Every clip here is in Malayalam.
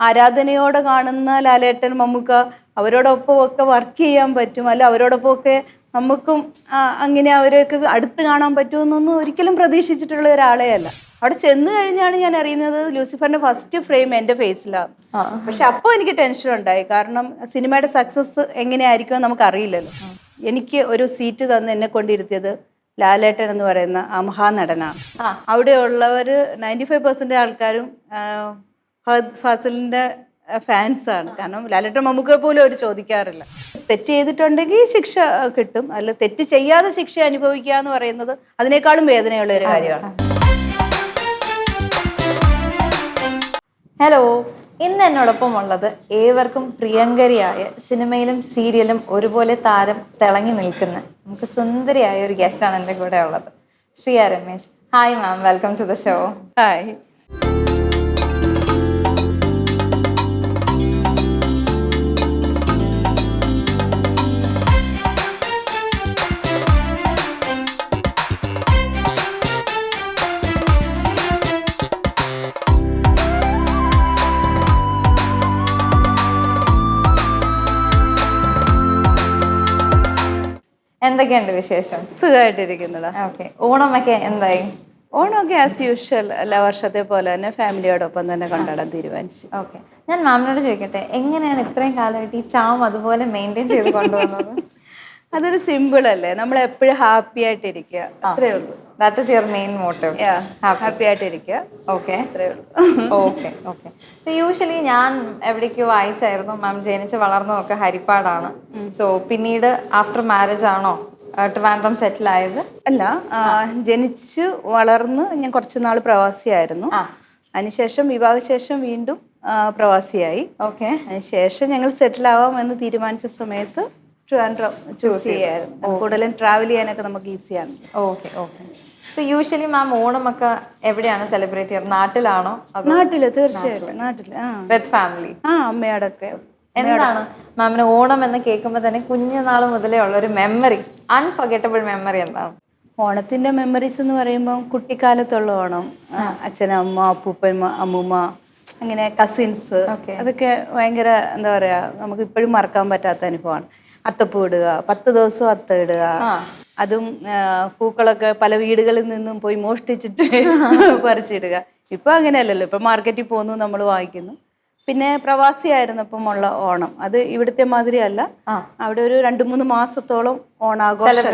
ആരാധനയോടെ കാണുന്ന ലാലേട്ടൻ മമ്മൂക്ക അവരോടൊപ്പം ഒക്കെ വർക്ക് ചെയ്യാൻ പറ്റും. അല്ല അവരോടൊപ്പം ഒക്കെ നമുക്കും അങ്ങനെ അവരെയൊക്കെ അടുത്ത് കാണാൻ പറ്റുമെന്നൊന്നും ഒരിക്കലും പ്രതീക്ഷിച്ചിട്ടുള്ള ഒരാളെ അല്ല. അവിടെ ചെന്ന് കഴിഞ്ഞാണ് ഞാൻ അറിയുന്നത് ലൂസിഫറിന്റെ ഫസ്റ്റ് ഫ്രെയിം എന്റെ ഫേസിലാണ് പക്ഷെ അപ്പോൾ എനിക്ക് ടെൻഷൻ ഉണ്ടായി. കാരണം സിനിമയുടെ സക്സസ് എങ്ങനെയായിരിക്കും നമുക്ക് അറിയില്ലല്ലോ എനിക്ക് ഒരു സീറ്റ് തന്ന് എന്നെ കൊണ്ടിരുത്തിയത് ലാലേട്ടൻ എന്ന് പറയുന്ന ആ മഹാനടനാണ്. അവിടെയുള്ളവർ നയന്റി ഫൈവ് പെർസെന്റ് ആൾക്കാരും ഫാസിലിന്റെ ഫാൻസാണ് കാരണം ലാലട്ട മമ്മൂക്ക പോലും അവർ ചോദിക്കാറില്ല. തെറ്റ് ചെയ്തിട്ടുണ്ടെങ്കിൽ ശിക്ഷ കിട്ടും. അല്ല തെറ്റ് ചെയ്യാതെ ശിക്ഷ അനുഭവിക്കുക എന്ന് പറയുന്നത് അതിനേക്കാളും വേദനയുള്ള ഒരു കാര്യമാണ്. ഹലോ. ഇന്ന് എന്നോടൊപ്പം ഉള്ളത് ഏവർക്കും പ്രിയങ്കരിയായ സിനിമയിലും സീരിയലും ഒരുപോലെ താരം തിളങ്ങി നിൽക്കുന്ന നമുക്ക് സുന്ദരിയായ ഒരു ഗസ്റ്റാണ് എന്റെ കൂടെ ഉള്ളത്. Shriya Ramesh. Hi ma'am welcome to the show hi എന്തൊക്കെയുണ്ട് വിശേഷം? സുഖമായിട്ടിരിക്കുന്നതാ. ഓക്കെ. ഓണമൊക്കെ എന്തായി? ഓണമൊക്കെ ആസ് യൂഷ്വൽ എല്ലാ വർഷത്തെ പോലെ തന്നെ ഫാമിലിയോടൊപ്പം തന്നെ കൊണ്ടാടാൻ തീരുമാനിച്ചു. ഓക്കെ. ഞാൻ മാമിനോട് ചോദിക്കട്ടെ എങ്ങനെയാണ് ഇത്രയും കാലമായിട്ട് ഈ ചാം അതുപോലെ മെയിന്റെയിൻ ചെയ്ത് കൊണ്ടുപോകുന്നത് അതൊരു സിമ്പിൾ അല്ലേ? നമ്മൾ എപ്പോഴും ഹാപ്പി ആയിട്ടിരിക്കുക അത്രേ ഉള്ളൂ. That is your main motive happy ആയിട്ടിരിക്കുക. ഓക്കെ ഓക്കെ ഓക്കെ യൂഷ്വലി ഞാൻ എവിടേക്കോ വായിച്ചായിരുന്നു. മാം ജനിച്ച് വളർന്നതൊക്കെ ഹരിപ്പാടാണ്. സോ പിന്നീട് ആഫ്റ്റർ മാരേജ് ആണോ? ട്രിവാൻഡ്രം സെറ്റിൽ ആയത്? അല്ല ജനിച്ച് വളർന്ന് ഞാൻ കുറച്ച് നാൾ പ്രവാസിയായിരുന്നു. അതിനുശേഷം വിവാഹശേഷം വീണ്ടും പ്രവാസിയായി. ഓക്കെ അതിനുശേഷം ഞങ്ങൾ സെറ്റിൽ ആവാം എന്ന് തീരുമാനിച്ച സമയത്ത് ട്രിവാൻഡ്രം ചൂസ് ചെയ്യായിരുന്നു. കൂടുതലും ട്രാവൽ ചെയ്യാനൊക്കെ നമുക്ക് ഈസിയാണ് okay okay so usually ma'am ഓണമൊക്കെ എവിടെയാണ് സെലിബ്രേറ്റ് ചെയ്യുന്നത് നാട്ടിലാണോ നാട്ടിൽ തീർച്ചയായിട്ടും നാട്ടിൽ? വിത്ത് ഫാമിലി ആ അമ്മയോടൊക്കെ. എന്താണ് മാമിന് ഓണം എന്ന് കേൾക്കുമ്പോൾ തന്നെ കുഞ്ഞുനാൾ മുതലേ ഉള്ള ഒരു മെമ്മറി അൺഫർഗറ്റബിൾ മെമ്മറി എന്താണ്? ഓണത്തിന്റെ മെമ്മറീസ് എന്ന് പറയുമ്പോൾ കുട്ടിക്കാലത്തുള്ള ഓണം അച്ഛനമ്മ അപ്പൂപ്പൻ അമ്മൂമ്മ അങ്ങനെ കസിൻസ്. അതൊക്കെ ഭയങ്കര എന്താ പറയാ നമുക്ക് ഇപ്പോഴും മറക്കാൻ പറ്റാത്ത അനുഭവമാണ്. അത്തപ്പൂ ഇടുക പത്ത് ദിവസവും അത്ത ഇടുക അതും പൂക്കളൊക്കെ പല വീടുകളിൽ നിന്നും പോയി മോഷ്ടിച്ചിട്ട് പറിച്ചിടുക. ഇപ്പൊ അങ്ങനെയല്ലല്ലോ. ഇപ്പൊ മാർക്കറ്റിൽ പോകുന്നു നമ്മൾ വാങ്ങിക്കുന്നു. പിന്നെ പ്രവാസിയായിരുന്നപ്പം ഉള്ള ഓണം. അത് ഇവിടുത്തെ മാതിരി അല്ല. അവിടെ ഒരു രണ്ട് മൂന്ന് മാസത്തോളം ഓണാഘോഷം.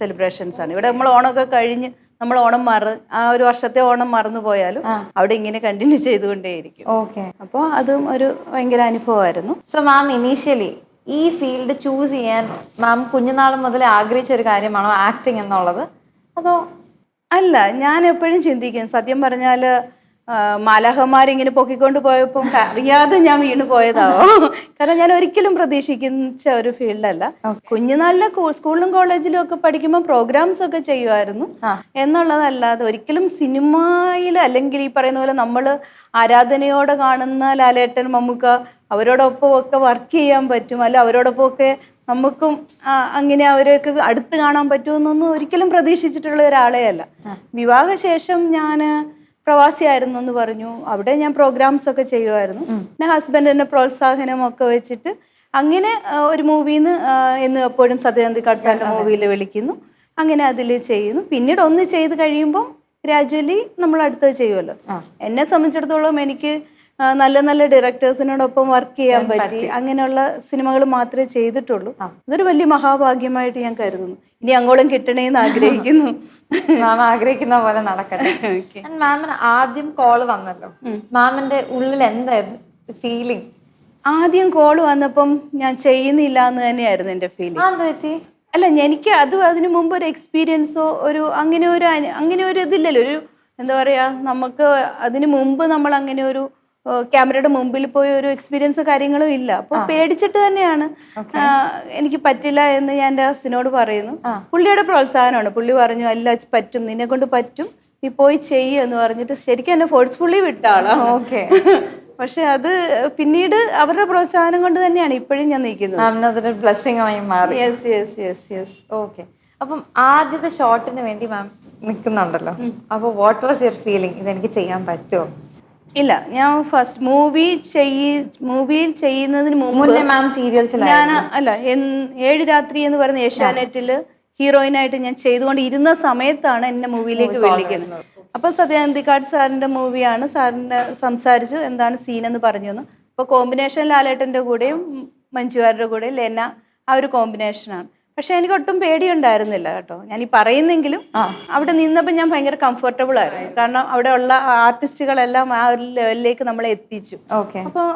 സെലിബ്രേഷൻസ് ആണ്. ഇവിടെ നമ്മൾ ഓണമൊക്കെ കഴിഞ്ഞ് നമ്മൾ ഓണം മറ ആ ഒരു വർഷത്തെ ഓണം മറന്നു പോയാലും അവിടെ ഇങ്ങനെ കണ്ടിന്യൂ ചെയ്തുകൊണ്ടേയിരിക്കും. ഓക്കെ അപ്പോൾ അതും ഒരു ഭയങ്കര അനുഭവമായിരുന്നു. സോ മാം ഇനീഷ്യലി ഈ ഫീൽഡ് ചൂസ് ചെയ്യാൻ മാം കുഞ്ഞുനാൾ മുതൽ ആഗ്രഹിച്ച ഒരു കാര്യമാണോ ആക്ടിങ് എന്നുള്ളത്? അതോ അല്ല ഞാൻ എപ്പോഴും ചിന്തിക്കും. സത്യം പറഞ്ഞാൽ മാലാഹന്മാരിങ്ങനെ പൊക്കിക്കൊണ്ട് പോയപ്പോൾ അറിയാതെ ഞാൻ വീണ് പോയതാവോ. കാരണം ഞാൻ ഒരിക്കലും പ്രതീക്ഷിക്കുന്ന ഒരു ഫീൽഡല്ല. കുഞ്ഞുനാളിലെ സ്കൂളിലും കോളേജിലും ഒക്കെ പഠിക്കുമ്പോൾ പ്രോഗ്രാംസ് ഒക്കെ ചെയ്യുമായിരുന്നു. എന്നുള്ളതല്ലാതെ ഒരിക്കലും സിനിമയിൽ അല്ലെങ്കിൽ ഈ പറയുന്ന പോലെ നമ്മൾ ആരാധനയോടെ കാണുന്ന ലാലേട്ടൻ മമ്മൂക്ക അവരോടൊപ്പം ഒക്കെ വർക്ക് ചെയ്യാൻ പറ്റും. അല്ല അവരോടൊപ്പം ഒക്കെ നമുക്കും അങ്ങനെ അവരെയൊക്കെ അടുത്ത് കാണാൻ പറ്റുമെന്നൊന്നും ഒരിക്കലും പ്രതീക്ഷിച്ചിട്ടുള്ള ഒരാളെ അല്ല വിവാഹശേഷം ഞാൻ പ്രവാസിയായിരുന്നു എന്ന് പറഞ്ഞു. അവിടെ ഞാൻ പ്രോഗ്രാംസ് ഒക്കെ ചെയ്യുമായിരുന്നു. പിന്നെ ഹസ്ബൻഡിന്റെ പ്രോത്സാഹനം ഒക്കെ വെച്ചിട്ട് അങ്ങനെ ഒരു മൂവിന്ന് എന്ന് എപ്പോഴും സത്യനന്ദി കാട്സാറിന്റെ മൂവിയിൽ വിളിക്കുന്നു. അങ്ങനെ അതിൽ ചെയ്യുന്നു. പിന്നീട് ഒന്ന് ചെയ്ത് കഴിയുമ്പോൾ ഗ്രാജുവലി നമ്മൾ അടുത്തത് ചെയ്യുമല്ലോ. എന്നെ സംബന്ധിച്ചിടത്തോളം എനിക്ക് നല്ല നല്ല ഡയറക്ടേഴ്സിനോടൊപ്പം വർക്ക് ചെയ്യാൻ പറ്റി. അങ്ങനെയുള്ള സിനിമകൾ മാത്രമേ ചെയ്തിട്ടുള്ളൂ. അതൊരു വലിയ മഹാഭാഗ്യമായിട്ട് ഞാൻ കരുതുന്നു. ഇനി അങ്ങോളം കിട്ടണേന്ന് ആഗ്രഹിക്കുന്നു. മാം ആഗ്രഹിക്കുന്ന പോലെ നടക്കട്ടെ. മാമിന് ആദ്യം കോൾ വന്നല്ലോ. മാമിന്റെ ഉള്ളിൽ എന്തായിരുന്നു ഫീലിംഗ് ആദ്യം കോൾ വന്നപ്പം ഞാൻ ചെയ്യുന്നില്ല എന്ന് തന്നെയായിരുന്നു എന്റെ ഫീലിംഗ് അല്ല എനിക്ക് അത് അതിനു മുമ്പ് ഒരു എക്സ്പീരിയൻസോ ഒരു അങ്ങനെ ഒരു അങ്ങനെ ഒരു ഇതില്ലല്ലോ. ഒരു എന്താ പറയാ നമുക്ക് അതിനു മുമ്പ് നമ്മൾ അങ്ങനെ ഒരു ക്യാമറയുടെ മുമ്പിൽ പോയി ഒരു എക്സ്പീരിയൻസ് കാര്യങ്ങളും ഇല്ല. അപ്പോൾ പേടിച്ചിട്ട് തന്നെയാണ്. എനിക്ക് പറ്റില്ല എന്ന് ഞാൻ എന്റെ അസിനോട് പറയുന്നു. പുള്ളിയുടെ പ്രോത്സാഹനമാണ്. പുള്ളി പറഞ്ഞു അല്ല പറ്റും. നിന്നെ കൊണ്ട് പറ്റും. നീ പോയി ചെയ്യ് എന്ന് പറഞ്ഞിട്ട് ശരിക്കും എന്നെ ഫോഴ്സ്ഫുള്ളി വിട്ട ആളാണ്. ഓക്കെ. പക്ഷെ അത് പിന്നീട് അവരുടെ പ്രോത്സാഹനം കൊണ്ട് തന്നെയാണ് ഇപ്പോഴും ഞാൻ നിൽക്കുന്നത്. ആയി മാറി. Yes yes yes yes okay. അപ്പം ആദ്യത്തെ ഷോട്ടിന് വേണ്ടി മാം നിൽക്കുന്നുണ്ടല്ലോ അപ്പോൾ വാട്ട് വാസ് യുവർ ഫീലിംഗ് ഇതെനിക്ക് ചെയ്യാൻ പറ്റുമോ? ഇല്ല ഞാൻ ഫസ്റ്റ് മൂവി ചെയ്യ മൂവിയിൽ ചെയ്യുന്നതിന് മുമ്പ് മുന്നേ മാം ഞാൻ അല്ല എൻ- ഏഴ് രാത്രി എന്ന് പറയുന്ന ഏഷ്യാനെറ്റിൽ ഹീറോയിനായിട്ട് ഞാൻ ചെയ്തുകൊണ്ട് ഇരുന്ന സമയത്താണ് എന്നെ മൂവിയിലേക്ക് വിളിക്കുന്നത്. അപ്പൊ സത്യാനന്ദിക്കാട് സാറിന്റെ മൂവിയാണ്. സാറിന്റെ സംസാരിച്ചു എന്താണ് സീൻ എന്ന് പറഞ്ഞു തന്നു അപ്പൊ കോമ്പിനേഷൻ ലാലേട്ടന്റെ കൂടെയും മഞ്ജുവാരുടെ കൂടെയും ലെന ആ ഒരു കോമ്പിനേഷനാണ് പക്ഷെ എനിക്ക് ഒട്ടും പേടിയുണ്ടായിരുന്നില്ല കേട്ടോ. ഞാൻ ഈ പറയുന്നെങ്കിലും അവിടെ നിന്നപ്പോൾ ഞാൻ ഭയങ്കര കംഫർട്ടബിൾ ആയിരുന്നു. കാരണം അവിടെ ഉള്ള ആർട്ടിസ്റ്റുകളെല്ലാം ആ ഒരു ലെവലിലേക്ക് നമ്മളെ എത്തിച്ചു. ഓക്കെ അപ്പോൾ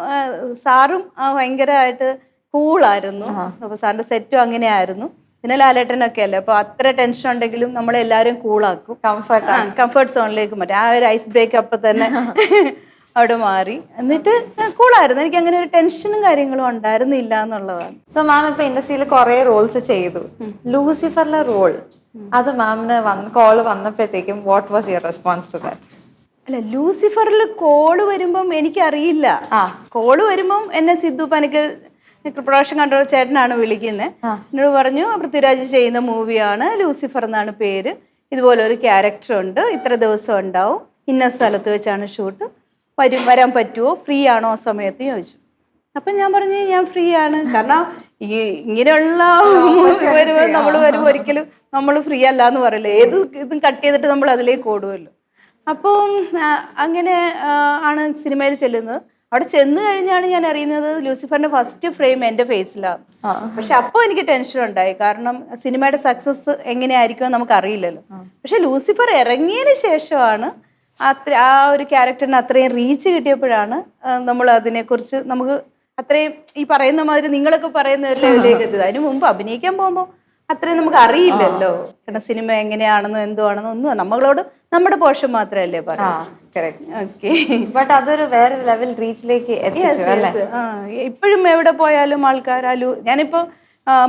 സാറും ഭയങ്കരമായിട്ട് കൂളായിരുന്നു അപ്പോൾ സാറിന്റെ സെറ്റും അങ്ങനെയായിരുന്നു പിന്നെ ലാലേട്ടനൊക്കെ അല്ലേ? അപ്പോൾ അത്ര ടെൻഷൻ ഉണ്ടെങ്കിലും നമ്മളെല്ലാവരും കൂളാക്കും കംഫർട്ട് കംഫർട്ട് സോണിലേക്ക് മറ്റേ. ആ ഒരു ഐസ് ബ്രേക്ക് അപ്പൊ തന്നെ അവിടെ മാറി. എന്നിട്ട് കൂളായിരുന്നു. എനിക്ക് അങ്ങനെ ഒരു ടെൻഷനും കാര്യങ്ങളും ഉണ്ടായിരുന്നില്ല എന്നുള്ളതാണ്. സോ മാം ഇപ്പൊ ഇൻഡസ്ട്രിയിൽ കുറെ റോൾസ് ചെയ്തു. ലൂസിഫറിലെ റോൾ അത് മാമിന് വന്ന് കോൾ വന്നപ്പോഴത്തേക്കും what was your response to that അല്ല ലൂസിഫറിൽ കോൾ വരുമ്പം എനിക്കറിയില്ല. ആ. കോൾ വരുമ്പം എന്നെ സിദ്ധു പനിക്കൽ പ്രൊഡക്ഷൻ കൺട്രോൾ ചേട്ടനാണ് വിളിക്കുന്നത് എന്നോട് പറഞ്ഞു പൃഥ്വിരാജ് ചെയ്യുന്ന മൂവിയാണ് ലൂസിഫർ എന്നാണ് പേര്. ഇതുപോലെ ഒരു ക്യാരക്ടർ ഉണ്ട്. ഇത്ര ദിവസം ഉണ്ടാവും. ഇന്ന സ്ഥലത്ത് വെച്ചാണ് ഷൂട്ട് വരും വരാൻ പറ്റുമോ ഫ്രീ ആണോ ആ സമയത്ത് ചോദിച്ചു. അപ്പം ഞാൻ പറഞ്ഞു ഞാൻ ഫ്രീ ആണ്. കാരണം ഈ ഇങ്ങനെയുള്ള വരുമ്പോൾ നമ്മൾ വരുമ്പോൾ ഒരിക്കലും നമ്മൾ ഫ്രീ അല്ല എന്ന് പറയില്ല? ഏത് ഇതും കട്ട് ചെയ്തിട്ട് നമ്മൾ അതിലേക്ക് ഓടുമല്ലോ അപ്പം അങ്ങനെ ആണ് സിനിമയിൽ ചെല്ലുന്നത്. അവിടെ ചെന്ന് കഴിഞ്ഞാണ് ഞാൻ അറിയുന്നത് ലൂസിഫറിന്റെ ഫസ്റ്റ് ഫ്രെയിം എന്റെ ഫേസിലാണ് പക്ഷെ അപ്പോൾ എനിക്ക് ടെൻഷൻ ഉണ്ടായി. കാരണം സിനിമയുടെ സക്സസ് എങ്ങനെയായിരിക്കും നമുക്ക് അറിയില്ലല്ലോ പക്ഷെ ലൂസിഫർ ഇറങ്ങിയതിന് ശേഷമാണ് അത്ര ആ ഒരു ക്യാരക്ടറിന് അത്രയും റീച്ച് കിട്ടിയപ്പോഴാണ് നമ്മൾ അതിനെക്കുറിച്ച് നമുക്ക് അത്രയും ഈ പറയുന്ന മാതിരി നിങ്ങളൊക്കെ പറയുന്ന ഒരു ലെവലിലേക്ക് എത്തിയത്. അതിന് മുമ്പ് അഭിനയിക്കാൻ പോകുമ്പോൾ അത്രയും നമുക്ക് അറിയില്ലല്ലോ. കാരണം സിനിമ എങ്ങനെയാണെന്നോ എന്തോ ആണെന്നോ ഒന്നും നമ്മളോട് നമ്മുടെ പോർഷൻ മാത്രമല്ലേ ബട്ട് അതൊരു വേറെ ലെവൽ റീച്ചിലേക്ക് ഇപ്പോഴും എവിടെ പോയാലും ആൾക്കാർ അലു ഞാനിപ്പോ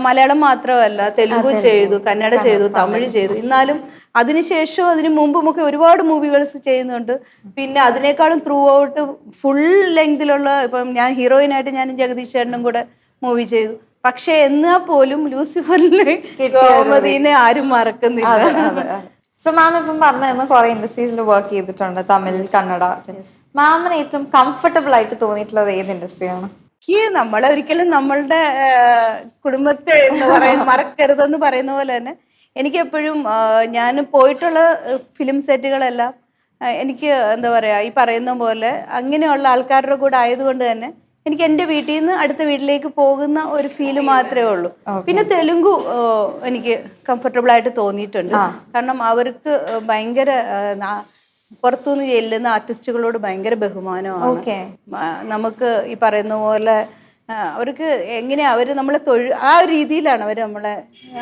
മലയാളം മാത്രമല്ല തെലുങ്ക് ചെയ്തു കന്നഡ ചെയ്തു തമിഴ് ചെയ്തു. എന്നാലും അതിനുശേഷം അതിനു മുമ്പും ഒക്കെ ഒരുപാട് മൂവികൾസ് ചെയ്യുന്നുണ്ട്. പിന്നെ അതിനേക്കാളും ത്രൂ ഔട്ട് ഫുൾ ലെങ്തിലുള്ള ഇപ്പം ഞാൻ ഹീറോയിനായിട്ട് ഞാൻ ജഗദീഷ് ചേട്ടനും കൂടെ മൂവി ചെയ്തു. പക്ഷെ എന്നാ പോലും ലൂസിഫറിലെ ഗോമതിനെ ആരും മറക്കുന്നില്ല. സോ മാം ഇപ്പം പറഞ്ഞിരുന്നു കുറെ ഇൻഡസ്ട്രീസിൽ വർക്ക് ചെയ്തിട്ടുണ്ട്. തമിഴ് കന്നഡ. മാമിന് ഏറ്റവും കംഫർട്ടബിൾ ആയിട്ട് തോന്നിയിട്ടുള്ളത് ഏത് ഇൻഡസ്ട്രിയാണ് എനിക്ക് നമ്മൾ ഒരിക്കലും നമ്മളുടെ കുടുംബത്തെ എന്ന് പറയുന്ന മറക്കരുതെന്ന് പറയുന്ന പോലെ തന്നെ എനിക്ക് എപ്പോഴും ഞാൻ പോയിട്ടുള്ള ഫിലിം സെറ്റുകളെല്ലാം എനിക്ക് എന്താ പറയാ ഈ പറയുന്ന പോലെ അങ്ങനെയുള്ള ആൾക്കാരുടെ കൂടെ ആയതുകൊണ്ട് തന്നെ എനിക്ക് എന്റെ വീട്ടിൽ നിന്ന് അടുത്ത വീട്ടിലേക്ക് പോകുന്ന ഒരു ഫീൽ മാത്രമേ ഉള്ളൂ. പിന്നെ തെലുങ്കു എനിക്ക് കംഫർട്ടബിൾ ആയിട്ട് തോന്നിയിട്ടുണ്ട്. കാരണം അവർക്ക് ഭയങ്കര പുറത്തുനിന്ന് ചെല്ലുന്ന ആർട്ടിസ്റ്റുകളോട് ഭയങ്കര ബഹുമാനമാണ്. നമുക്ക് ഈ പറയുന്ന പോലെ അവർക്ക് എങ്ങനെയാ അവർ നമ്മളെ തൊഴിൽ ആ ഒരു രീതിയിലാണ് അവർ നമ്മളെ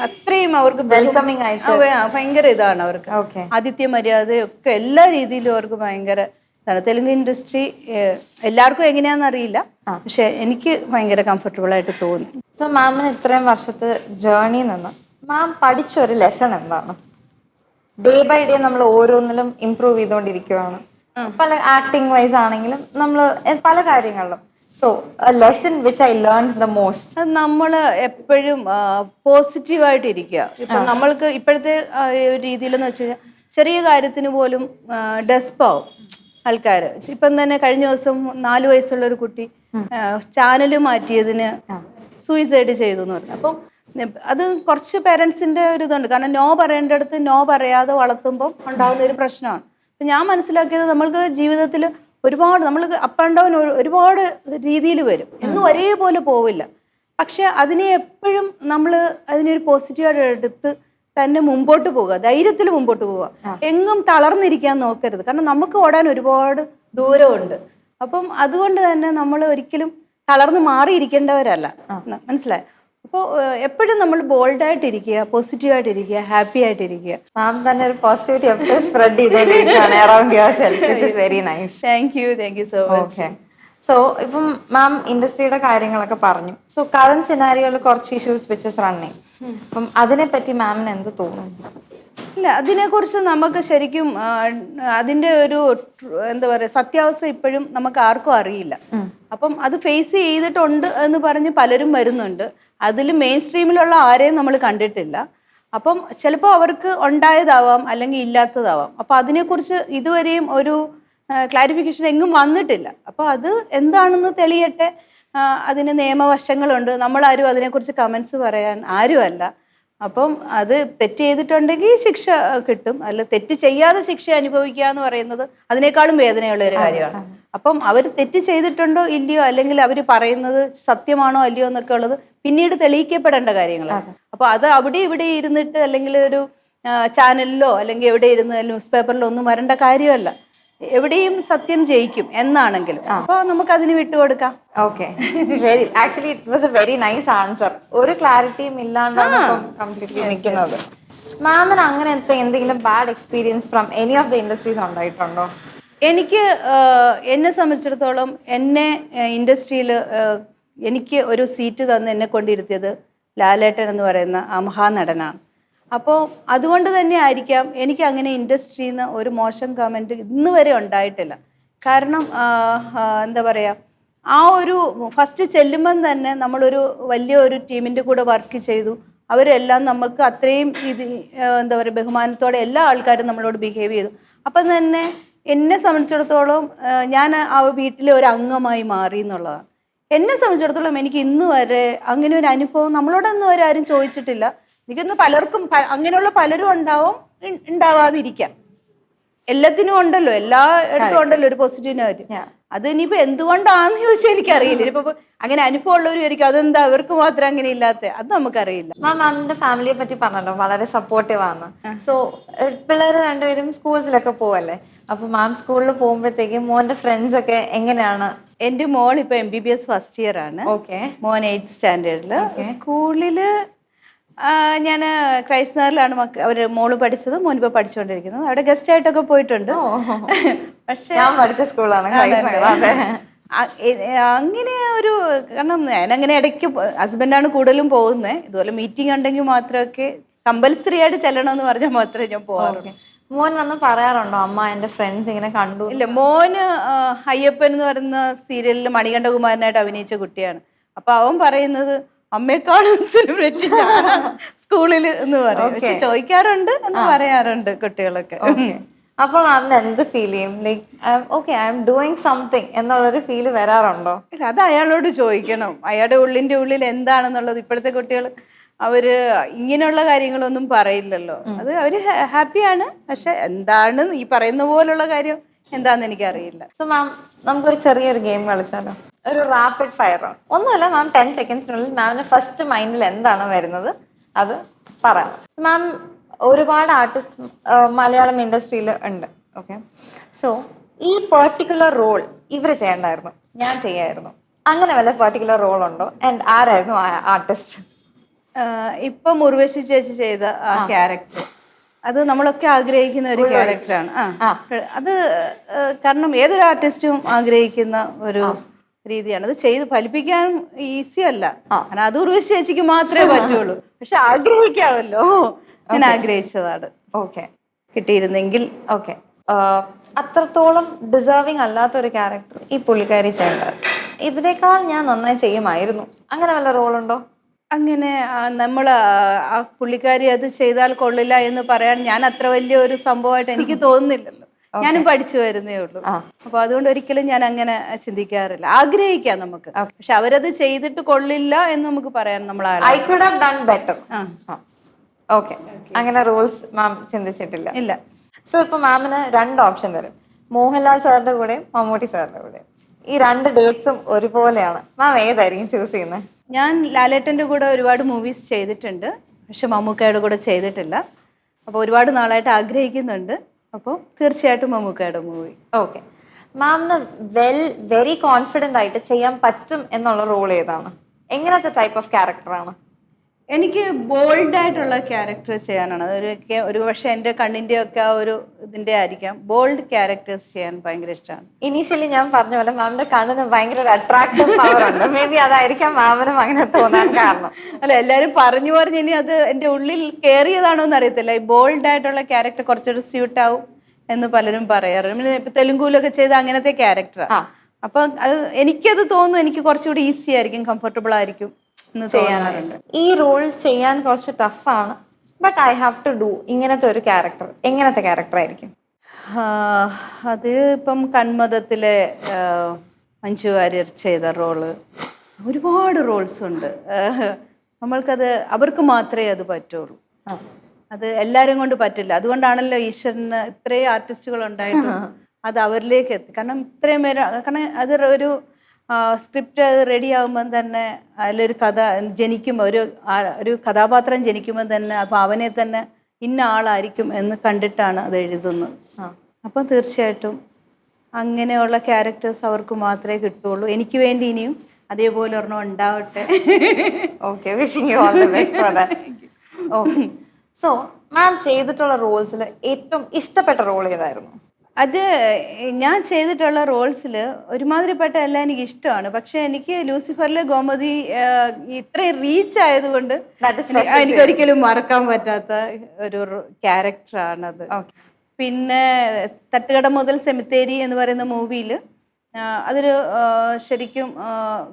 അത്രയും അവർക്ക് വെൽക്കമിങ് ആയിട്ട്. ഭയങ്കര ഇതാണ് അവർക്ക്. ഓക്കെ. ആതിഥ്യ മര്യാദയൊക്കെ എല്ലാ രീതിയിലും അവർക്ക് ഭയങ്കര തെലുങ്ക് ഇൻഡസ്ട്രി എല്ലാവർക്കും എങ്ങനെയാണെന്ന് അറിയില്ല പക്ഷെ എനിക്ക് ഭയങ്കര കംഫർട്ടബിൾ ആയിട്ട് തോന്നി സോ മാമിന് ഇത്രയും വർഷത്തെ ജേർണി നിന്ന് മാം പഠിച്ച ഒരു ലെസൺ എന്താണ്? ഡേ ബൈ ഡേ നമ്മൾ ഓരോന്നിലും ഇമ്പ്രൂവ് ചെയ്തുകൊണ്ടിരിക്കുകയാണ് പല ആക്ടിങ് വൈസ് ആണെങ്കിലും നമ്മൾ പല കാര്യങ്ങളിലും. So lesson which I learn the most നമ്മൾ എപ്പോഴും പോസിറ്റീവായിട്ട് ഇരിക്കുക ഇപ്പം നമ്മൾക്ക് ഇപ്പോഴത്തെ രീതിയിൽ എന്ന് രീതിയിലെന്ന് വെച്ച് കഴിഞ്ഞാൽ ചെറിയ കാര്യത്തിന് പോലും ഡെസ്പാവും ആൾക്കാർ ഇപ്പം തന്നെ കഴിഞ്ഞ ദിവസം നാല് വയസ്സുള്ള ഒരു കുട്ടി ചാനൽ മാറ്റിയതിന് സൂയിസൈഡ് ചെയ്തു എന്ന് പറഞ്ഞു. അപ്പം അത് കുറച്ച് പേരൻസിന്റെ ഒരു ഇതുണ്ട്. കാരണം നോ പറയേണ്ടടുത്ത് നോ പറയാതെ വളർത്തുമ്പോൾ ഉണ്ടാകുന്ന ഒരു പ്രശ്നമാണ്. അപ്പം ഞാൻ മനസ്സിലാക്കിയത് നമ്മൾക്ക് ജീവിതത്തിൽ ഒരുപാട് നമ്മൾ അപ്പ് ആൻഡ് ഡൗൺ ഒരുപാട് രീതിയിൽ വരും. എന്നും ഒരേപോലെ പോവില്ല. പക്ഷെ അതിനെ എപ്പോഴും നമ്മൾ അതിനൊരു പോസിറ്റീവായിട്ട് എടുത്ത് തന്നെ മുമ്പോട്ട് പോവുക. ധൈര്യത്തിൽ മുമ്പോട്ട് പോവുക. എങ്ങും തളർന്നിരിക്കാൻ നോക്കരുത്. കാരണം നമുക്ക് ഓടാൻ ഒരുപാട് ദൂരമുണ്ട്. അപ്പം അതുകൊണ്ട് തന്നെ നമ്മൾ ഒരിക്കലും തളർന്ന് മാറിയിരിക്കേണ്ടവരല്ല. മനസ്സിലായോ? അപ്പോൾ എപ്പോഴും നമ്മൾ ബോൾഡായിട്ടിരിക്കുക പോസിറ്റീവായിട്ടിരിക്കുക ഹാപ്പി ആയിട്ടിരിക്കുക മാം തന്നെ ഒരു പോസിറ്റിവിറ്റി എപ്പോഴും spread around yourself which is very nice thank you thank you so much so ഇപ്പം മാം ഇൻഡസ്ട്രിയുടെ കാര്യങ്ങളൊക്കെ പറഞ്ഞു. സോ കറണ്ട് സിനാരിയോയിൽ കുറച്ച് ഇഷ്യൂസ് വിച്ച് ഇസ് റണ്ണിങ് അപ്പം അതിനെപ്പറ്റി മാമിന് എന്ത് തോന്നുന്നു? ഇല്ല അതിനെക്കുറിച്ച് നമുക്ക് ശരിക്കും അതിന്റെ അതിന്റെ ഒരു എന്താ പറയുക സത്യാവസ്ഥ ഇപ്പോഴും നമുക്ക് ആർക്കും അറിയില്ല. അപ്പം അത് ഫേസ് ചെയ്തിട്ടുണ്ട് എന്ന് പറഞ്ഞ് പലരും വരുന്നുണ്ട്. അതിൽ മെയിൻ സ്ട്രീമിലുള്ള ആരെയും നമ്മൾ കണ്ടിട്ടില്ല. അപ്പം ചിലപ്പോൾ അവർക്ക് ഉണ്ടായതാവാം അല്ലെങ്കിൽ ഇല്ലാത്തതാവാം. അപ്പം അതിനെക്കുറിച്ച് ഇതുവരെയും ഒരു ക്ലാരിഫിക്കേഷൻ എങ്ങും വന്നിട്ടില്ല. അപ്പോൾ അത് എന്താണെന്ന് തെളിയട്ടെ. അതിന് നിയമവശങ്ങളുണ്ട്. നമ്മളാരും അതിനെക്കുറിച്ച് കമൻസ് പറയാൻ ആരുമല്ല. അപ്പം അത് തെറ്റ് ചെയ്തിട്ടുണ്ടെങ്കിൽ ശിക്ഷ കിട്ടും. അല്ല തെറ്റ് ചെയ്യാതെ ശിക്ഷ അനുഭവിക്കുക എന്ന് പറയുന്നത് അതിനേക്കാളും വേദനയുള്ള ഒരു കാര്യമാണ്. അപ്പം അവർ തെറ്റ് ചെയ്തിട്ടുണ്ടോ ഇല്ലയോ അല്ലെങ്കിൽ അവർ പറയുന്നത് സത്യമാണോ അല്ലയോ എന്നൊക്കെ ഉള്ളത് പിന്നീട് തെളിയിക്കപ്പെടേണ്ട കാര്യങ്ങളാണ്. അപ്പൊ അത് അവിടെ ഇവിടെ ഇരുന്നിട്ട് അല്ലെങ്കിൽ ഒരു ചാനലിലോ അല്ലെങ്കിൽ എവിടെ ഇരുന്ന് ന്യൂസ് പേപ്പറിലോ ഒന്നും വരേണ്ട കാര്യമല്ല. എവിടെയും സത്യം ജയിക്കും എന്നാണെങ്കിലും. അപ്പൊ നമുക്ക് അതിന് വിട്ടുകൊടുക്കാം. Okay. Very actually it was a very nice answer. ഒരു ക്ലാരിറ്റിയും ഇല്ലാണ്ടാണ് കംപ്ലീറ്റ്ലി നിൽക്കുന്നത്. മാമിന് അങ്ങനെ എന്തെങ്കിലും bad experience from any of the industries ഉണ്ടായിട്ടുണ്ടോ? എനിക്ക് എന്നെ സംബന്ധിച്ചിടത്തോളം എന്നെ ഇൻഡസ്ട്രിയിൽ എനിക്ക് ഒരു സീറ്റ് തന്ന് എന്നെ കൊണ്ടിരുത്തിയത് ലാലേട്ടൻ എന്ന് പറയുന്ന ആ മഹാനടനാണ്. അപ്പോൾ അതുകൊണ്ട് തന്നെ ആയിരിക്കാം എനിക്ക് അങ്ങനെ ഇൻഡസ്ട്രിയിൽ നിന്ന് ഒരു മോശം കമന്റ് ഇന്ന് വരെ ഉണ്ടായിട്ടില്ല. കാരണം എന്താ പറയുക ആ ഒരു ഫസ്റ്റ് ചെല്ലുമ്പം തന്നെ നമ്മളൊരു വലിയ ഒരു ടീമിന്റെ കൂടെ വർക്ക് ചെയ്തു. അവരെല്ലാം നമുക്ക് അത്രയും ഇത് എന്താ പറയുക ബഹുമാനത്തോടെ എല്ലാ ആൾക്കാരും നമ്മളോട് ബിഹേവ് ചെയ്തു. അപ്പം തന്നെ എന്നെ സംബന്ധിച്ചിടത്തോളം ഞാൻ ആ വീട്ടിലെ ഒരു അംഗമായി മാറി എന്നുള്ളതാണ്. എന്നെ സംബന്ധിച്ചിടത്തോളം എനിക്ക് ഇന്ന് വരെ അങ്ങനെ ഒരു അനുഭവം നമ്മളോടൊന്നും ആരും ചോദിച്ചിട്ടില്ല. എനിക്കൊന്ന് പലർക്കും അങ്ങനെയുള്ള പലരും ഉണ്ടാവും ഉണ്ടാവാതിരിക്കാം. എല്ലാത്തിനും ഉണ്ടല്ലോ എല്ലാ ഇടത്തും ഉണ്ടല്ലോ ഒരു പോസിറ്റീവ് നെഗറ്റീവ്. അത് ഇനിയിപ്പോ എന്തുകൊണ്ടാന്ന് ചോദിച്ചാൽ എനിക്കറിയില്ല. ഇപ്പൊ അങ്ങനെ അനുഭവം ഉള്ളവരും അതെന്താ അവർക്ക് മാത്രം അങ്ങനെ ഇല്ലാത്ത? അത് നമുക്കറിയില്ല. മാം മാമിന്റെ ഫാമിലിയെ പറ്റി പറഞ്ഞല്ലോ വളരെ സപ്പോർട്ടീവ് ആണ്. സോ പിള്ളേർ രണ്ടുപേരും സ്കൂൾസിലൊക്കെ പോവല്ലേ? അപ്പൊ മാം സ്കൂളിൽ പോകുമ്പോഴത്തേക്കും മോന്റെ ഫ്രണ്ട്സ് ഒക്കെ എങ്ങനെയാണ്? എന്റെ മോൾ ഇപ്പൊ M B B S first year ആണ്. ഓക്കെ മോൻ എയ്റ്റ് സ്റ്റാൻഡേർഡിൽ സ്കൂളിൽ ഞാൻ ക്രൈസ്നറിലാണ് മക്ക അവർ മോൾ പഠിച്ചത് മോനിപ്പോ പഠിച്ചുകൊണ്ടിരിക്കുന്നത് അവിടെ ഗസ്റ്റ് ആയിട്ടൊക്കെ പോയിട്ടുണ്ട്. പക്ഷേ ഞാൻ പഠിച്ച സ്കൂളാണ് അങ്ങനെ ഒരു കാരണം ഞാനങ്ങനെ ഇടയ്ക്ക് ഹസ്ബൻഡാണ് കൂടുതലും പോകുന്നത് ഇതുപോലെ മീറ്റിംഗ് ഉണ്ടെങ്കിൽ മാത്രമൊക്കെ കമ്പൽസറി ആയിട്ട് ചെല്ലണം എന്ന് പറഞ്ഞാൽ മാത്രമേ ഞാൻ പോകാറുള്ളൂ മോൻ വന്ന് പറയാറുണ്ടോ? അമ്മ എന്റെ ഫ്രണ്ട്സ് ഇങ്ങനെ കണ്ടു ഇല്ല മോന് അയ്യപ്പൻ എന്ന് പറയുന്ന സീരിയലിൽ മണികണ്ഠകുമാരനായിട്ട് അഭിനയിച്ച കുട്ടിയാണ്. അപ്പൊ അവൻ പറയുന്നത് അമ്മയെക്കാളും സെലിബ്രിറ്റി സ്കൂളിൽ എന്ന് പറയും. പക്ഷെ ചോദിക്കാറുണ്ട് എന്ന് പറയാറുണ്ട് കുട്ടികളൊക്കെ. അപ്പൊ മാമിന് എന്ത് ഫീൽ ചെയ്യും? Like okay I'm doing something എന്നുള്ളൊരു ഫീൽ വരാറുണ്ടോ? ഇല്ല അത് അയാളോട് ചോദിക്കണം. അയാളുടെ ഉള്ളിന്റെ ഉള്ളിൽ എന്താണെന്നുള്ളത്. ഇപ്പോഴത്തെ കുട്ടികൾ അവർ ഇങ്ങനെയുള്ള കാര്യങ്ങളൊന്നും പറയില്ലല്ലോ. അത് അവർ ഹാപ്പിയാണ് പക്ഷെ എന്താണ് ഈ പറയുന്ന പോലുള്ള കാര്യം? എന്താന്ന് എനിക്കറിയില്ല. സോ മാം നമുക്കൊരു ചെറിയൊരു ഗെയിം കളിച്ചാലോ? ഒരു റാപ്പിഡ് ഫയർ ഒന്നുമല്ല മാം ടെൻ സെക്കൻഡ്സിനുള്ളിൽ മാമിന് ഫസ്റ്റ് മൈൻഡിൽ എന്താണ് വരുന്നത് അത് പറയാം. മാം ഒരുപാട് ആർട്ടിസ്റ്റ് മലയാളം ഇൻഡസ്ട്രിയിൽ ഉണ്ട് ഓക്കെ സോ ഈ പെർട്ടിക്കുലർ റോൾ ഇവർ ചെയ്യണ്ടായിരുന്നു ഞാൻ ചെയ്യായിരുന്നു. അങ്ങനെ വല്ല പെർട്ടിക്കുലർ റോൾ ഉണ്ടോ? ആൻഡ് ആരായിരുന്നു ആ ആർട്ടിസ്റ്റ് ഇപ്പൊ മുർവശി ചേച്ചി ചെയ്ത ആ ക്യാരക്ടർ അത് നമ്മളൊക്കെ ആഗ്രഹിക്കുന്ന ഒരു ക്യാരക്ടറാണ്. ആ. അത് കാരണം ഏതൊരു ആർട്ടിസ്റ്റും ആഗ്രഹിക്കുന്ന ഒരു രീതിയാണ്. അത് ചെയ്ത് ഫലിപ്പിക്കാൻ ഈസി അല്ല. കാരണം അത് ഉർവശി ചേച്ചിക്ക് മാത്രമേ പറ്റുള്ളൂ. പക്ഷെ ആഗ്രഹിക്കാമല്ലോ. ഞാൻ ആഗ്രഹിച്ചതാണ്. ഓക്കെ. കിട്ടിയിരുന്നെങ്കിൽ. ഓക്കെ. അത്രത്തോളം ഡിസേർവിംഗ് അല്ലാത്ത ഒരു ക്യാരക്ടർ ഈ പുള്ളിക്കാരി ചെയ്യേണ്ടത് ഇതിനേക്കാൾ ഞാൻ നന്നായി ചെയ്യുമായിരുന്നു. അങ്ങനെ വല്ല റോളുണ്ടോ അങ്ങനെ നമ്മൾ ആ പുള്ളിക്കാരി അത് ചെയ്താൽ കൊള്ളില്ല എന്ന് പറയാൻ ഞാൻ അത്ര വലിയ ഒരു സംഭവമായിട്ട് എനിക്ക് തോന്നുന്നില്ലല്ലോ. ഞാനും പഠിച്ചു വരുന്നേ ഉള്ളൂ. അപ്പൊ അതുകൊണ്ട് ഒരിക്കലും ഞാൻ അങ്ങനെ ചിന്തിക്കാറില്ല. ആഗ്രഹിക്കാം നമുക്ക്. പക്ഷെ അവരത് ചെയ്തിട്ട് കൊള്ളില്ല എന്ന് നമുക്ക് പറയാൻ നമ്മൾ I could have done better ആ. ഓക്കെ. അങ്ങനെ റൂൾസ് മാം ചിന്തിച്ചിട്ടില്ല. ഇല്ല. സോ ഇപ്പൊ മാമിന് രണ്ട് ഓപ്ഷൻ തരും. മോഹൻലാൽ സാറിന്റെ കൂടെയും മമ്മൂട്ടി സാറിന്റെ കൂടെയും. ഈ രണ്ട് ഡേറ്റ്സും ഒരുപോലെയാണ്. മാം ഏതായിരിക്കും ചൂസ് ചെയ്യുന്നത് ഞാൻ ലാലേട്ടന്റെ കൂടെ ഒരുപാട് മൂവീസ് ചെയ്തിട്ടുണ്ട്. പക്ഷെ മമ്മൂക്കയുടെ കൂടെ ചെയ്തിട്ടില്ല. അപ്പോൾ ഒരുപാട് നാളായിട്ട് ആഗ്രഹിക്കുന്നുണ്ട്. അപ്പോൾ തീർച്ചയായിട്ടും മമ്മൂക്കയുടെ മൂവി ഓക്കെ മാമിന് വെൽ വെരി കോൺഫിഡന്റ് ആയിട്ട് ചെയ്യാൻ പറ്റും എന്നുള്ള റോൾ ഏതാണ്? എങ്ങനത്തെ ടൈപ്പ് ഓഫ് ക്യാരക്ടറാണ് എനിക്ക് ബോൾഡ് ആയിട്ടുള്ള ക്യാരക്ടർ ചെയ്യാനാണ്. അതൊരു ഒരു പക്ഷേ എന്റെ കണ്ണിന്റെ ഒക്കെ ആ ഒരു ഇതിന്റെ ആയിരിക്കാം. ബോൾഡ് ക്യാരക്ടേഴ്സ് ചെയ്യാൻ ഭയങ്കര ഇഷ്ടമാണ്. ഇനീഷ്യലി ഞാൻ പറഞ്ഞ പോലെ മാമിന്റെ കണ്ണിന് ഭയങ്കര ഒരു അട്രാക്റ്റീവ് പവർ ഉണ്ട്. മേ ബി അതായിരിക്കാം മാമിനും അങ്ങനെ തോന്നാൻ കാരണം. അല്ല എല്ലാവരും പറഞ്ഞു പറഞ്ഞ് ഇനി അത് എന്റെ ഉള്ളിൽ കയറിയതാണോ എന്ന് അറിയത്തില്ല ഈ ബോൾഡ് ആയിട്ടുള്ള ക്യാരക്ടർ കുറച്ചൊരു സ്യൂട്ട് ആവും എന്ന് പലരും പറയാറുണ്ട്. ഇപ്പം തെലുങ്കുലൊക്കെ ചെയ്ത അങ്ങനത്തെ ക്യാരക്ടറാണ് അപ്പൊ അത് എനിക്കത് തോന്നുന്നു എനിക്ക് കുറച്ചുകൂടി ഈസി ആയിരിക്കും കംഫർട്ടബിൾ ആയിരിക്കും. എന്ന് ചെയ്യാറുണ്ട് ഈ റോൾ ചെയ്യാൻ കുറച്ച് ടഫാണ് but I have to do ഇങ്ങനത്തെ ഒരു ക്യാരക്ടർ എങ്ങനത്തെ ക്യാരക്ടർ ആയിരിക്കും? അത് ഇപ്പം കൺമതത്തിലെ മഞ്ജു വാര്യർ ചെയ്ത റോൾ ഒരുപാട് റോൾസ് ഉണ്ട്. നമ്മൾക്കത് അവർക്ക് മാത്രമേ അത് പറ്റുള്ളൂ. അത് എല്ലാവരും കൊണ്ട് പറ്റില്ല. അതുകൊണ്ടാണല്ലോ ഈശ്വരന് ഇത്രയും ആർട്ടിസ്റ്റുകൾ ഉണ്ടായിട്ട് അത് അവരിലേക്ക് എത്തി. കാരണം ഇത്രയും പേര് കാരണം അത് ഒരു സ്ക്രിപ്റ്റ് റെഡി ആകുമ്പം തന്നെ അതിലൊരു കഥ ജനിക്കുമ്പോൾ ഒരു ഒരു കഥാപാത്രം ജനിക്കുമ്പോൾ തന്നെ അപ്പോൾ അവനെ തന്നെ ഇന്ന ആളായിരിക്കും എന്ന് കണ്ടിട്ടാണ് അത് എഴുതുന്നത്. അപ്പം തീർച്ചയായിട്ടും അങ്ങനെയുള്ള ക്യാരക്ടേഴ്സ് അവർക്ക് മാത്രമേ കിട്ടുള്ളൂ. എനിക്ക് വേണ്ടി ഇനിയും അതേപോലെ ഒരെണ്ണം ഉണ്ടാവട്ടെ. Okay wishing you all the best for that okay so ma'am ചെയ്തിട്ടുള്ള റോൾസിൽ ഏറ്റവും ഇഷ്ടപ്പെട്ട റോൾ ഏതായിരുന്നു? അത് ഞാൻ ചെയ്തിട്ടുള്ള റോൾസിൽ ഒരുമാതിരിപ്പെട്ട എല്ലാം എനിക്ക് ഇഷ്ടമാണ് പക്ഷെ എനിക്ക് ലൂസിഫറിലെ ഗോമതി ഇത്രയും റീച്ച് ആയതുകൊണ്ട് എനിക്ക് ഒരിക്കലും മറക്കാൻ പറ്റാത്ത ഒരു ക്യാരക്ടറാണത്. അത് പിന്നെ തട്ടുകട മുതൽ സെമിത്തേരി എന്ന് പറയുന്ന മൂവിയിൽ അതൊരു ശരിക്കും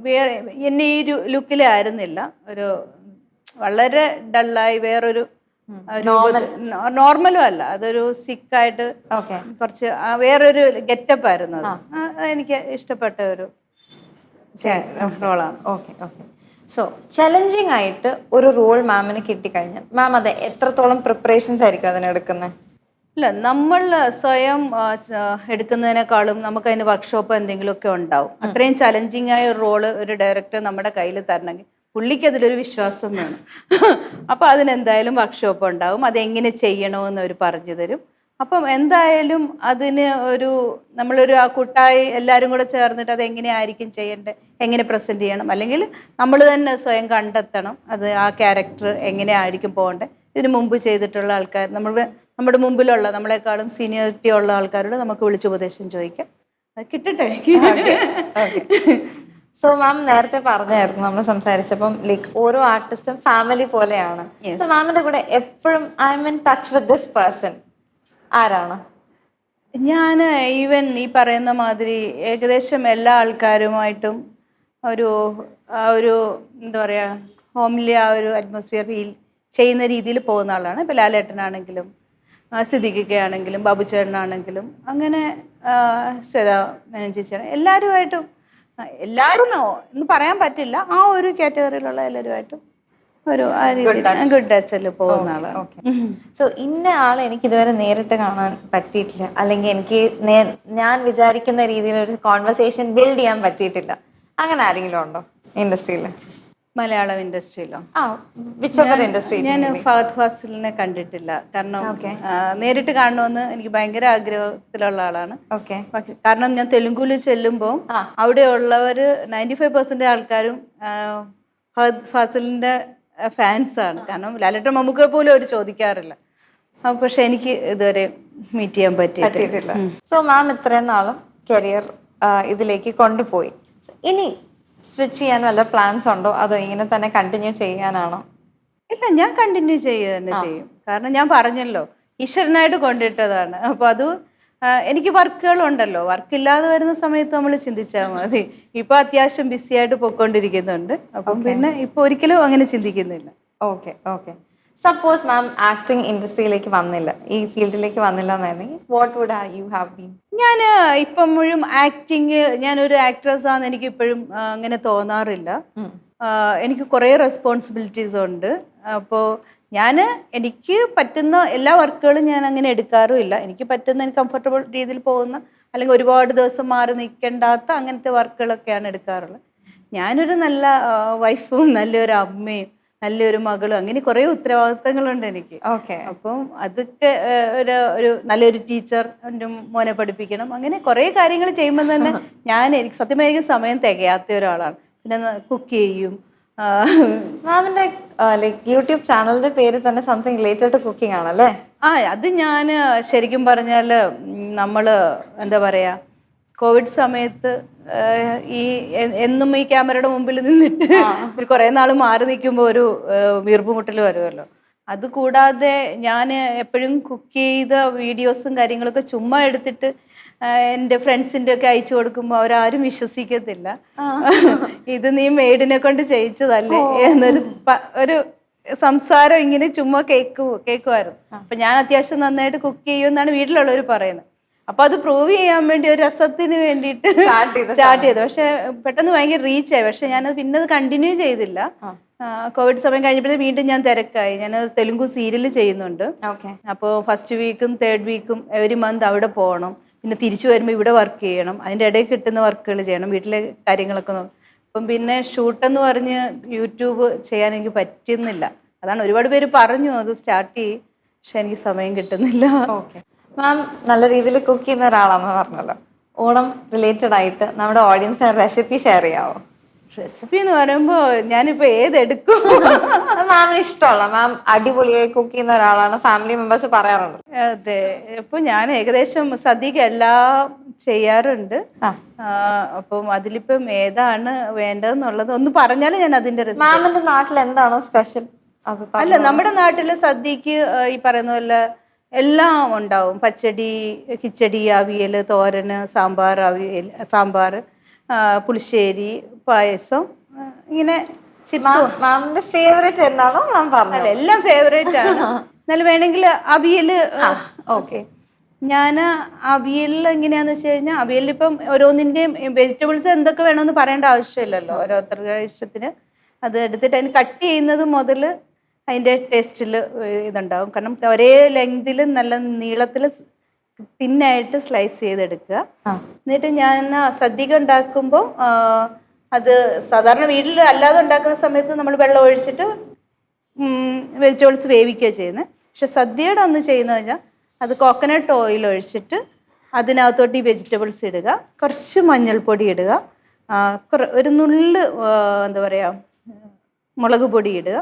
വേറെ എന്നെ ഈ ഒരു ലുക്കിലായിരുന്നില്ല. ഒരു വളരെ ഡള്ളായി വേറൊരു നോർമലും അല്ല. അതൊരു സിക്കായിട്ട് കുറച്ച് വേറൊരു ഗെറ്റപ്പ് ആയിരുന്നു അത്. എനിക്ക് ഇഷ്ടപ്പെട്ട ഒരു റോളാണ് ഓക്കെ ഓക്കെ സോ ചലഞ്ചിങ് ആയിട്ട് ഒരു റോൾ മാമിന് കിട്ടിക്കഴിഞ്ഞാൽ മാം അത് എത്രത്തോളം പ്രിപ്പറേഷൻസ് ആയിരിക്കും അതിനെടുക്കുന്നത് ഇല്ല നമ്മൾ സ്വയം എടുക്കുന്നതിനേക്കാളും നമുക്ക് അതിന് വർക്ക്ഷോപ്പ് എന്തെങ്കിലുമൊക്കെ ഉണ്ടാവും. അത്രയും ചലഞ്ചിങ് ആയ ഒരു റോൾ ഒരു ഡയറക്ടർ നമ്മുടെ കയ്യിൽ തരണമെങ്കിൽ പുള്ളിക്ക് അതിലൊരു വിശ്വാസം വേണം. അപ്പോൾ അതിനെന്തായാലും വർക്ക്ഷോപ്പ് ഉണ്ടാവും. അതെങ്ങനെ ചെയ്യണമെന്ന് അവർ പറഞ്ഞു തരും. അപ്പം എന്തായാലും അതിന് ഒരു നമ്മളൊരു ആ കൂട്ടായി എല്ലാവരും കൂടെ ചേർന്നിട്ട് അത് എങ്ങനെയായിരിക്കും ചെയ്യേണ്ടത് എങ്ങനെ പ്രസന്റ് ചെയ്യണം അല്ലെങ്കിൽ നമ്മൾ തന്നെ സ്വയം കണ്ടെത്തണം അത് ആ ക്യാരക്ടർ എങ്ങനെയായിരിക്കും പോകേണ്ടത് ഇതിനു മുമ്പ് ചെയ്തിട്ടുള്ള ആൾക്കാർ നമ്മൾ നമ്മുടെ മുമ്പിലുള്ള നമ്മളെക്കാളും സീനിയോറിറ്റി ഉള്ള ആൾക്കാരോട് നമുക്ക് വിളിച്ച് ഉപദേശം ചോദിക്കാം. കിട്ടട്ടെ? സോ മാം നേരത്തെ പറഞ്ഞായിരുന്നു നമ്മൾ സംസാരിച്ചപ്പം ലൈക്ക് ഓരോ ആർട്ടിസ്റ്റും ഫാമിലി പോലെയാണ്. സോ മാമിന്റെ കൂടെ എപ്പോഴും I'm in touch with this person ആരാണ്? ഞാൻ ഈവൻ ഈ പറയുന്ന മാതിരി ഏകദേശം എല്ലാ ആൾക്കാരുമായിട്ടും ഒരു ഒരു എന്താ പറയുക ഹോംലി ആ ഒരു അറ്റ്മോസ്ഫിയർ ഫീൽ ചെയ്യുന്ന രീതിയിൽ പോകുന്ന ആളാണ്. ഇപ്പോൾ ലാലേട്ടനാണെങ്കിലും സിദ്ദിഖിക്ക ആണെങ്കിലും ബാബുചേട്ടനാണെങ്കിലും അങ്ങനെ ശ്വേത മേനൻ ചേച്ചിയാണ്. എല്ലാവരുമായിട്ടും എല്ലാവരും എന്ന് പറയാൻ പറ്റില്ല. ആ ഒരു കാറ്റഗറിയിലുള്ള എല്ലാവരുമായിട്ടും ഒരു ആ രീതിയിൽ ഗുഡ് ടച്ചിൽ പോകുന്ന ആളാണ്. സോ ഇന്ന ആളെ എനിക്ക് ഇതുവരെ നേരിട്ട് കാണാൻ പറ്റിയിട്ടില്ല. അല്ലെങ്കിൽ എനിക്ക് ഞാൻ വിചാരിക്കുന്ന രീതിയിൽ ഒരു കോൺവെർസേഷൻ ബിൽഡ് ചെയ്യാൻ പറ്റിയിട്ടില്ല. അങ്ങനെ ആരെങ്കിലും ഉണ്ടോ ഇൻഡസ്ട്രിയിൽ മലയാളം ഇൻഡസ്ട്രിയിലോ? ഇൻഡസ്ട്രി ഞാൻ ഫഹദ് ഫാസിലിനെ കണ്ടിട്ടില്ല. കാരണം നേരിട്ട് കാണണമെന്ന് എനിക്ക് ഭയങ്കര ആഗ്രഹത്തിലുള്ള ആളാണ്. ഓക്കെ കാരണം ഞാൻ തെലുങ്കുവിൽ ചെല്ലുമ്പോൾ അവിടെ ഉള്ളവർ നയന്റി ഫൈവ് പെർസെന്റ് ആൾക്കാരും ഫഹദ് ഫാസിലിന്റെ ഫാൻസ് ആണ്. കാരണം ലാലട്ട മമ്മൂക്ക പോലും അവർ ചോദിക്കാറില്ല. പക്ഷെ എനിക്ക് ഇതുവരെ മീറ്റ് ചെയ്യാൻ പറ്റിയിട്ടില്ല. സോ മാം ഇത്രയും നാളും കരിയർ ഇതിലേക്ക് കൊണ്ടുപോയി. ഇനി സ്വിച്ച് ചെയ്യാൻ വല്ല പ്ലാൻസ് ഉണ്ടോ? അതോ ഇങ്ങനെ തന്നെ കണ്ടിന്യൂ ചെയ്യാനാണോ? ഇല്ല ഞാൻ കണ്ടിന്യൂ ചെയ്യുക തന്നെ ചെയ്യും. കാരണം ഞാൻ പറഞ്ഞല്ലോ ഈശ്വരനായിട്ട് കൊണ്ടിട്ടതാണ്. അപ്പൊ അത് എനിക്ക് വർക്കുകൾ ഉണ്ടല്ലോ വർക്ക് ഇല്ലാതെ വരുന്ന സമയത്ത് നമ്മൾ ചിന്തിച്ചാൽ മതി. ഇപ്പൊ അത്യാവശ്യം ബിസി ആയിട്ട് പൊയ്ക്കൊണ്ടിരിക്കുന്നുണ്ട്. അപ്പം പിന്നെ ഇപ്പൊ ഒരിക്കലും അങ്ങനെ ചിന്തിക്കുന്നില്ല. Okay okay suppose ma'am acting ഇൻഡസ്ട്രിയിലേക്ക് വന്നില്ല. ഈ ഫീൽഡിലേക്ക് വന്നില്ല എന്നായിരുന്നെങ്കിൽ what would you have been ഞാൻ ഇപ്പോഴും മുഴുവൻ ആക്ടിങ് ഞാനൊരു ആക്ട്രസ് ആണെന്ന് എനിക്ക് ഇപ്പോഴും അങ്ങനെ തോന്നാറില്ല. എനിക്ക് കുറേ റെസ്പോൺസിബിലിറ്റീസ് ഉണ്ട്. അപ്പോൾ ഞാൻ എനിക്ക് പറ്റുന്ന എല്ലാ വർക്കുകളും ഞാൻ അങ്ങനെ എടുക്കാറുമില്ല. എനിക്ക് പറ്റുന്ന എനിക്ക് കംഫർട്ടബിൾ രീതിയിൽ പോകുന്ന അല്ലെങ്കിൽ ഒരുപാട് ദിവസം മാറി നിൽക്കേണ്ടാത്ത അങ്ങനത്തെ വർക്കുകളൊക്കെയാണ് എടുക്കാറുള്ളത്. ഞാനൊരു നല്ല വൈഫും നല്ലൊരു അമ്മയും നല്ലൊരു മകളും. അങ്ങനെ കുറേ ഉത്തരവാദിത്തങ്ങളുണ്ട് എനിക്ക്. ഓക്കെ. അപ്പം അതൊക്കെ ഒരു ഒരു നല്ലൊരു ടീച്ചർ എന്റെ മോനെ പഠിപ്പിക്കണം. അങ്ങനെ കുറേ കാര്യങ്ങൾ ചെയ്യുമ്പോൾ തന്നെ ഞാൻ എനിക്ക് സത്യമായിരിക്കും സമയം തികയാത്ത ഒരാളാണ്. പിന്നെ കുക്ക് ചെയ്യും. മാമിന്റെ ലൈക്ക് യൂട്യൂബ് ചാനലിന്റെ പേര് തന്നെ സംതിങ് റിലേറ്റഡ് ടു കുക്കിംഗ് ആണല്ലേ? ആ അത് ഞാൻ ശരിക്കും പറഞ്ഞാൽ നമ്മൾ എന്താ പറയുക കോവിഡ് സമയത്ത് ഈ എന്നും ഈ ക്യാമറയുടെ മുമ്പിൽ നിന്നിട്ട് ഒരു കുറേ നാൾ മാറി നിൽക്കുമ്പോൾ ഒരു വീർപ്പുമുട്ടൽ വരുമല്ലോ. അത് കൂടാതെ ഞാൻ എപ്പോഴും കുക്ക് ചെയ്ത വീഡിയോസും കാര്യങ്ങളൊക്കെ ചുമ്മാ എടുത്തിട്ട് എന്റെ ഫ്രണ്ട്സിന്റെ ഒക്കെ അയച്ചു കൊടുക്കുമ്പോൾ അവരാരും വിശ്വസിക്കത്തില്ല. ഇത് നീ മെയ്ഡിനെ കൊണ്ട് ചെയ്യിച്ചതല്ലേ എന്നൊരു ഒരു സംസാരം ഇങ്ങനെ ചുമ്മാ കേക്ക് കേൾക്കുമായിരുന്നു അപ്പൊ ഞാൻ അത്യാവശ്യം നന്നായിട്ട് കുക്ക് ചെയ്യുമെന്നാണ് വീട്ടിലുള്ളവർ പറയുന്നത്. അപ്പൊ അത് പ്രൂവ് ചെയ്യാൻ വേണ്ടി ഒരു രസത്തിന് വേണ്ടിയിട്ട് സ്റ്റാർട്ട് ചെയ്തു പക്ഷെ പെട്ടെന്ന് ഭയങ്കര റീച്ച് ആയി. പക്ഷെ ഞാൻ പിന്നെ അത് കണ്ടിന്യൂ ചെയ്തില്ല കോവിഡ് സമയം കഴിഞ്ഞപ്പോഴേ വീണ്ടും ഞാൻ തിരക്കായി. ഞാൻ തെലുങ്ക് സീരിയൽ ചെയ്യുന്നുണ്ട്. അപ്പോൾ ഫസ്റ്റ് വീക്കും തേർഡ് വീക്കും എവരി മന്ത് അവിടെ പോകണം. പിന്നെ തിരിച്ചു വരുമ്പോൾ ഇവിടെ വർക്ക് ചെയ്യണം. അതിന്റെ ഇടയിൽ കിട്ടുന്ന വർക്കുകൾ ചെയ്യണം. വീട്ടിലെ കാര്യങ്ങളൊക്കെ നോക്കും. അപ്പം പിന്നെ ഷൂട്ടെന്ന് പറഞ്ഞ് യൂട്യൂബ് ചെയ്യാൻ എനിക്ക് പറ്റുന്നില്ല. അതാണ് ഒരുപാട് പേര് പറഞ്ഞു. അത് സ്റ്റാർട്ട് ചെയ്യും. പക്ഷെ എനിക്ക് സമയം കിട്ടുന്നില്ല. ഓക്കെ മാം നല്ല രീതിയിൽ കുക്ക് ചെയ്യുന്ന ഒരാളാണെന്ന് പറഞ്ഞല്ലോ. ഓണം റിലേറ്റഡ് ആയിട്ട് നമ്മുടെ ഓഡിയൻസിന് റെസിപ്പി ഷെയർ ചെയ്യാവോ? റെസിപ്പി എന്ന് പറയുമ്പോൾ ഞാനിപ്പോൾ ഏതെടുക്കും? മാമിന് ഇഷ്ടമുള്ള മാം അടിപൊളിയായി കുക്ക് ചെയ്യുന്ന ഒരാളാണ് ഫാമിലി മെമ്പേഴ്സ് പറയാറുണ്ട്. അതെ. ഇപ്പൊ ഞാൻ ഏകദേശം സദ്യക്ക് എല്ലാം ചെയ്യാറുണ്ട്. അപ്പം അതിലിപ്പം ഏതാണ് വേണ്ടതെന്നുള്ളത് ഒന്ന് പറഞ്ഞാൽ ഞാൻ അതിന്റെ മാമിന്റെ നാട്ടിൽ എന്താണോ സ്പെഷ്യൽ അല്ല നമ്മുടെ നാട്ടിൽ സദ്യക്ക് ഈ പറയുന്ന പോലെ എല്ലാം ഉണ്ടാവും. പച്ചടി കിച്ചടി അവിയൽ തോരൻ സാമ്പാർ അവിയൽ സാമ്പാർ പുളിശ്ശേരി പായസം ഇങ്ങനെ മാമിന്റെ ഫേവറേറ്റ് എന്താണോ മാം എല്ലാം ഫേവറേറ്റ് ആണ്. എന്നാലും വേണമെങ്കിൽ അവിയൽ ഓക്കെ. ഞാൻ അവിയലിൽ എങ്ങനെയാന്ന് വെച്ച് കഴിഞ്ഞാൽ അവിയലിൽ ഇപ്പം ഓരോന്നിന്റെയും വെജിറ്റബിൾസ് എന്തൊക്കെ വേണമെന്ന് പറയേണ്ട ആവശ്യമില്ലല്ലോ. ഓരോരുത്തരുടെ ഇഷ്ടത്തിന്. അത് എടുത്തിട്ട് അതിന് കട്ട് ചെയ്യുന്നത് മുതൽ അതിന്റെ ടേസ്റ്റിൽ ഇതുണ്ടാവും. കാരണം ഒരേ ലെങ്തിൽ നല്ല നീളത്തിൽ തിന്നായിട്ട് സ്ലൈസ് ചെയ്തെടുക്കുക. എന്നിട്ട് ഞാൻ സദ്യക ഉണ്ടാക്കുമ്പോൾ അത് സാധാരണ വീട്ടിൽ അല്ലാതെ ഉണ്ടാക്കുന്ന സമയത്ത് നമ്മൾ വെള്ളം ഒഴിച്ചിട്ട് വെജിറ്റബിൾസ് വേവിക്കുക ചെയ്യുന്നത് പക്ഷെ സദ്യയുടെ അന്ന് ചെയ്യുന്ന കഴിഞ്ഞാൽ അത് കോക്കനട്ട് ഓയിൽ ഒഴിച്ചിട്ട് അതിനകത്തോട്ട് ഈ വെജിറ്റബിൾസ് ഇടുക. കുറച്ച് മഞ്ഞൾപ്പൊടി ഇടുക. ഒരു നുള്ള് എന്താ പറയുക മുളക് പൊടി ഇടുക.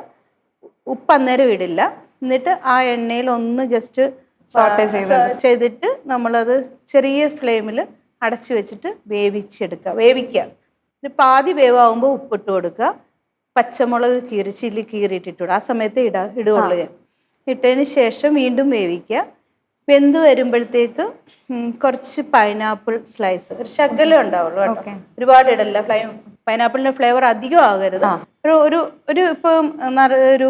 ഉപ്പ് അന്നേരം ഇടില്ല. എന്നിട്ട് ആ എണ്ണയിൽ ഒന്ന് ജസ്റ്റ് ചെയ്തിട്ട് നമ്മളത് ചെറിയ ഫ്ലെയിമിൽ അടച്ചു വെച്ചിട്ട് വേവിച്ചെടുക്കുക. വേവിക്കുക. ഒരു പാതി വേവാകുമ്പോൾ ഉപ്പിട്ട് കൊടുക്കുക. പച്ചമുളക് കീറി ചില്ലി കീറിയിട്ടിട്ട് കൊടുക്കുക ആ സമയത്ത് ഇടാ ഇടുകയുള്ളൂ ഞാൻ. ഇട്ടതിന് ശേഷം വീണ്ടും വേവിക്കുക. വെന്ത് വരുമ്പോഴത്തേക്ക് കുറച്ച് പൈനാപ്പിൾ സ്ലൈസ് ഒരു ശകലം ഉണ്ടാവുള്ളൂ കേട്ടോ. ഒരുപാട് ഇടല്ല. ഫ്ലൈ പൈനാപ്പിളിന്റെ ഫ്ലേവർ അധികം ആകരുത്. ഒരു ഒരു ഒരു ഇപ്പം ഒരു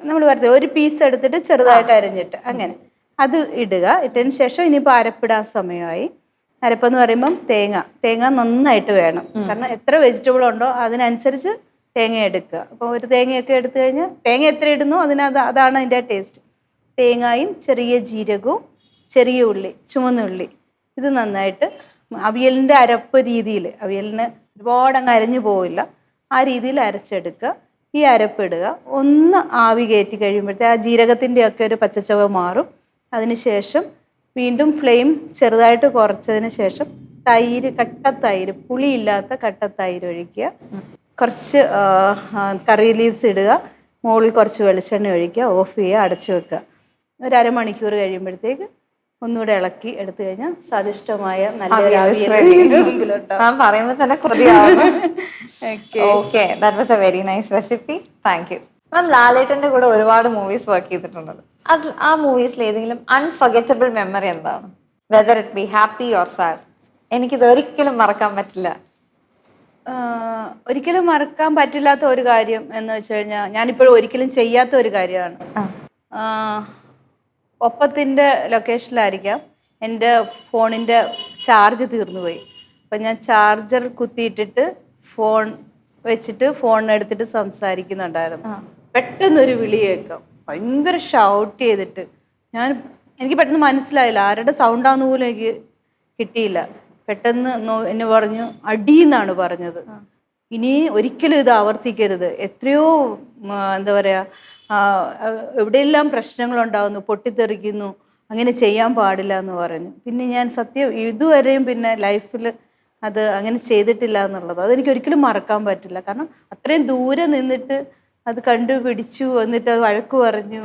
നമ്മൾ പറഞ്ഞത് ഒരു പീസ് എടുത്തിട്ട് ചെറുതായിട്ട് അരിഞ്ഞിട്ട് അങ്ങനെ. അത് ഇടുക. ഇട്ടതിന് ശേഷം ഇനിയിപ്പോൾ അരപ്പിടാൻ സമയമായി. അരപ്പെന്ന് പറയുമ്പം തേങ്ങ. തേങ്ങ നന്നായിട്ട് വേണം. കാരണം എത്ര വെജിറ്റബിൾ ഉണ്ടോ അതിനനുസരിച്ച് തേങ്ങ എടുക്കുക. അപ്പോൾ ഒരു തേങ്ങയൊക്കെ എടുത്തു കഴിഞ്ഞാൽ തേങ്ങ എത്ര ഇടുന്നു? അതിനത് അതാണ് അതിന്റെ ടേസ്റ്റ് തേങ്ങയും ചെറിയ ജീരകവും ചെറിയ ഉള്ളി ചുമന്നുള്ളി ഇത് നന്നായിട്ട് അവിയലിന്റെ അരപ്പ് രീതിയിൽ അവിയലിന് ഒരുപാട് അങ്ങ് അരഞ്ഞു പോവില്ല. ആ രീതിയിൽ അരച്ചെടുക്കുക. ഈ അരപ്പിടുക. ഒന്ന് ആവി കയറ്റി കഴിയുമ്പോഴത്തെ ആ ജീരകത്തിന്റെ ഒക്കെ ഒരു പച്ചച്ചവ മാറും. അതിനുശേഷം വീണ്ടും ഫ്ലെയിം ചെറുതായിട്ട് കുറച്ചതിന് ശേഷം തൈര് കട്ട തൈര് പുളിയില്ലാത്ത കട്ട തൈര് ഒഴിക്കുക. കുറച്ച് കറി ലീവ്സ് ഇടുക. മുകളിൽ കുറച്ച് വെളിച്ചെണ്ണ ഒഴിക്കുക. ഓഫ് ചെയ്യുക. അടച്ചു വെക്കുക. ഒരു അരമണിക്കൂർ കഴിയുമ്പോഴത്തേക്ക് ഒന്നുകൂടെ ഇളക്കി എടുത്തു കഴിഞ്ഞാൽ സ്വാദിഷ്ടമായ പറയുമ്പോൾ തന്നെ. Okay that was a very nice recipe thank you ma'am ലാലേട്ടന്റെ കൂടെ ഒരുപാട് മൂവീസ് വർക്ക് ചെയ്തിട്ടുണ്ടല്ലോ അത് ആ മൂവീസിൽ ഏതെങ്കിലും അൺഫർഗറ്റബിൾ മെമ്മറി എന്താണ്? Whether it be happy or sad എനിക്കിത് ഒരിക്കലും മറക്കാൻ പറ്റില്ല. ഒരിക്കലും മറക്കാൻ പറ്റില്ലാത്ത ഒരു കാര്യം എന്ന് വെച്ച് കഴിഞ്ഞാൽ ഞാനിപ്പോഴും ഒരിക്കലും ചെയ്യാത്ത ഒരു കാര്യമാണ്. ഒപ്പത്തിന്റെ ലൊക്കേഷനിലായിരിക്കാം എന്റെ ഫോണിന്റെ ചാർജ് തീർന്നു പോയി അപ്പം ഞാൻ ചാർജർ കുത്തിയിട്ടിട്ട് ഫോൺ വെച്ചിട്ട് ഫോൺ എടുത്തിട്ട് സംസാരിക്കുന്നുണ്ടായിരുന്നു. പെട്ടെന്നൊരു വിളി കേൾക്കാം. ഭയങ്കര ഷൗട്ട് ചെയ്തിട്ട്. ഞാൻ എനിക്ക് പെട്ടെന്ന് മനസ്സിലായില്ല. ആരുടെ സൗണ്ടാന്ന് പോലും എനിക്ക് കിട്ടിയില്ല. പെട്ടെന്ന് എന്നെ പറഞ്ഞു അടിയെന്നാണ് പറഞ്ഞത്. ഇനി ഒരിക്കലും ഇത് ആവർത്തിക്കരുത്. എത്രയോ എന്താ പറയുക എവിടെയെല്ലാം പ്രശ്നങ്ങളുണ്ടാകുന്നു പൊട്ടിത്തെറിക്കുന്നു അങ്ങനെ ചെയ്യാൻ പാടില്ല എന്ന് പറഞ്ഞു. പിന്നെ ഞാൻ സത്യം ഇതുവരെയും പിന്നെ ലൈഫിൽ അത് അങ്ങനെ ചെയ്തിട്ടില്ല എന്നുള്ളത് അതെനിക്ക് ഒരിക്കലും മറക്കാൻ പറ്റില്ല. കാരണം അത്രയും ദൂരെ നിന്നിട്ട് അത് കണ്ടുപിടിച്ചു എന്നിട്ട് അത് വഴക്ക് പറഞ്ഞു.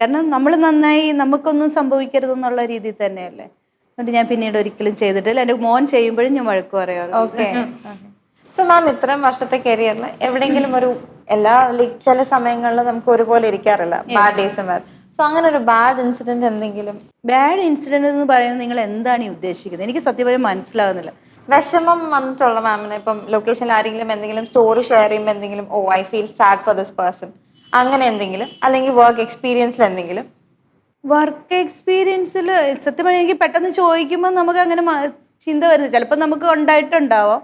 കാരണം നമ്മൾ നന്നായി നമുക്കൊന്നും സംഭവിക്കരുതെന്നുള്ള രീതിയിൽ തന്നെയല്ലേ. അതുകൊണ്ട് ഞാൻ പിന്നീട് ഒരിക്കലും ചെയ്തിട്ടില്ല. എന്റെ മോൻ ചെയ്യുമ്പോഴും ഞാൻ വഴക്ക് പറയാറുണ്ട്. ഓക്കെ. സോ മാം ഇത്രയും വർഷത്തെ കരിയറിൽ എവിടെയെങ്കിലും ഒരു എല്ലാ ലൈക് ചില സമയങ്ങളിൽ നമുക്ക് ഒരുപോലെ ഇരിക്കാറില്ല. ബാഡ് ഡേയ്സും സോ അങ്ങനെ ഒരു ബാഡ് ഇൻസിഡന്റ് എന്തെങ്കിലും? ബാഡ് ഇൻസിഡന്റ് എന്ന് പറയുന്നത് നിങ്ങൾ എന്താണ് ഈ ഉദ്ദേശിക്കുന്നത്? എനിക്ക് സത്യപരം മനസ്സിലാകുന്നില്ല. വിഷമം വന്നിട്ടുള്ള മാമിന് ഇപ്പം ലൊക്കേഷനിൽ ആരെങ്കിലും എന്തെങ്കിലും സ്റ്റോറി ഷെയർ ചെയ്യുമ്പോൾ എന്തെങ്കിലും ഓ I feel sad for this person അങ്ങനെ എന്തെങ്കിലും? അല്ലെങ്കിൽ വർക്ക് എക്സ്പീരിയൻസിൽ എന്തെങ്കിലും? വർക്ക് എക്സ്പീരിയൻസിൽ സത്യം പറഞ്ഞാൽ എനിക്ക് പെട്ടെന്ന് ചോദിക്കുമ്പോൾ നമുക്ക് അങ്ങനെ ചിന്ത വരുന്നത് ചിലപ്പോൾ നമുക്ക് ഉണ്ടായിട്ടുണ്ടാവാം.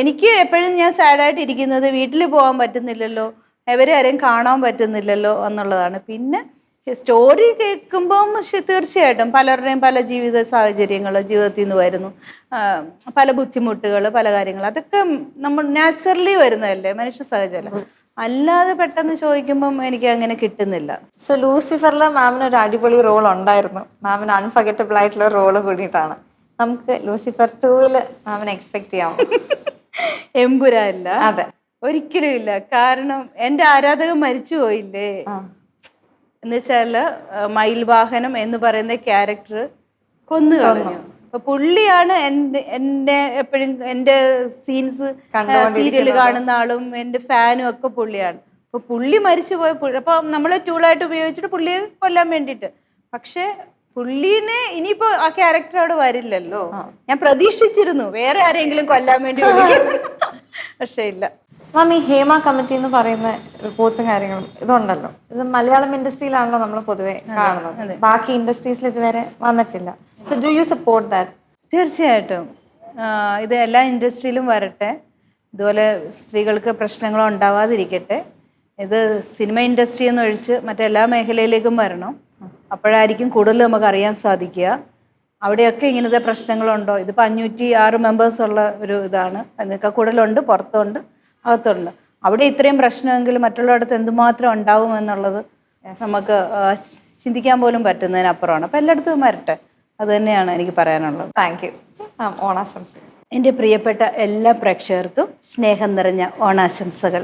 എനിക്ക് എപ്പോഴും ഞാൻ സാഡായിട്ട് ഇരിക്കുന്നത് വീട്ടിൽ പോകാൻ പറ്റുന്നില്ലല്ലോ എവരെ ആരെയും കാണാൻ പറ്റുന്നില്ലല്ലോ എന്നുള്ളതാണ്. പിന്നെ സ്റ്റോറി കേൾക്കുമ്പം തീർച്ചയായിട്ടും പലരുടെയും പല ജീവിത സാഹചര്യങ്ങൾ ജീവിതത്തിൽ നിന്ന് വരുന്നു പല ബുദ്ധിമുട്ടുകൾ പല കാര്യങ്ങൾ അതൊക്കെ നമ്മൾ നാച്ചുറലി വരുന്നതല്ലേ മനുഷ്യ സഹജമല്ല? അല്ലാതെ പെട്ടെന്ന് ചോദിക്കുമ്പം എനിക്ക് അങ്ങനെ കിട്ടുന്നില്ല. സോ ലൂസിഫറിലെ മാമിന് ഒരു അടിപൊളി റോൾ ഉണ്ടായിരുന്നു. മാമിന് അൺഫർഗറ്റബിൾ ആയിട്ടുള്ള റോൾ കൂടിയിട്ടാണ്. നമുക്ക് ലൂസിഫർ ടൂൽ മാമിനെ എക്സ്പെക്ട് ചെയ്യാം. എമ്പുരാല്ല അതെ. ഒരിക്കലും ഇല്ല. കാരണം എന്റെ ആരാധകൻ മരിച്ചു പോയില്ലേ? എന്ന് വെച്ചാൽ മയിൽവാഹനം മയിൽ വാഹനം എന്ന് പറയുന്ന ക്യാരക്ടർ കൊന്നു കളഞ്ഞു. അപ്പൊ പുള്ളിയാണ് എന്റെ എന്റെ എപ്പോഴും എന്റെ സീൻസ് സീരിയൽ കാണുന്ന ആളും എന്റെ ഫാനും ഒക്കെ പുള്ളിയാണ്. അപ്പൊ പുള്ളി മരിച്ചു പോയ അപ്പൊ നമ്മൾ ടൂളായിട്ട് ഉപയോഗിച്ചിട്ട് പുള്ളിയെ കൊല്ലാൻ വേണ്ടിയിട്ട്. പക്ഷെ പുള്ളീനെ ഇനിയിപ്പോ ആ ക്യാരക്ടർ അവിടെ വരില്ലല്ലോ. ഞാൻ പ്രതീക്ഷിച്ചിരുന്നു. വേറെ ആരെങ്കിലും കൊല്ലാൻ വേണ്ടി പക്ഷേ ഇല്ല. മാം ഈ ഹേമ കമ്മിറ്റി എന്ന് പറയുന്ന റിപ്പോർട്ടും കാര്യങ്ങളും ഇതുണ്ടല്ലോ. ഇത് മലയാളം ഇൻഡസ്ട്രിയിലാണല്ലോ നമ്മൾ പൊതുവെ കാണുന്നത്. ബാക്കി ഇൻഡസ്ട്രീസിൽ ഇതുവരെ വന്നിട്ടില്ല. So do you support that തീർച്ചയായിട്ടും. ഇത് എല്ലാ ഇൻഡസ്ട്രിയിലും വരട്ടെ. ഇതുപോലെ സ്ത്രീകൾക്ക് പ്രശ്നങ്ങൾ ഉണ്ടാവാതിരിക്കട്ടെ. ഇത് സിനിമ ഇൻഡസ്ട്രി എന്ന് ഒഴിച്ച് മറ്റെല്ലാ മേഖലയിലേക്കും വരണം. അപ്പോഴായിരിക്കും കൂടുതൽ നമുക്ക് അറിയാൻ സാധിക്കുക. അവിടെയൊക്കെ ഇങ്ങനത്തെ പ്രശ്നങ്ങളുണ്ടോ? ഇതിപ്പോൾ അഞ്ഞൂറ്റി ആറ് മെമ്പേഴ്സ് ഉള്ള ഒരു ഇതാണ്. അതിനൊക്കെ കൂടുതലുണ്ട് പുറത്തുണ്ട് അകത്തുണ്ട്. അവിടെ ഇത്രയും പ്രശ്നമെങ്കിൽ മറ്റുള്ളയിടത്ത് എന്തുമാത്രം ഉണ്ടാവും എന്നുള്ളത് നമുക്ക് ചിന്തിക്കാൻ പോലും പറ്റുന്നതിനപ്പുറമാണ്. അപ്പോൾ എല്ലായിടത്തും വരട്ടെ. അത് തന്നെയാണ് എനിക്ക് പറയാനുള്ളത്. താങ്ക് യു ഓണാശംസ എന്റെ പ്രിയപ്പെട്ട എല്ലാ പ്രേക്ഷകർക്കും സ്നേഹം നിറഞ്ഞ ഓണാശംസകൾ.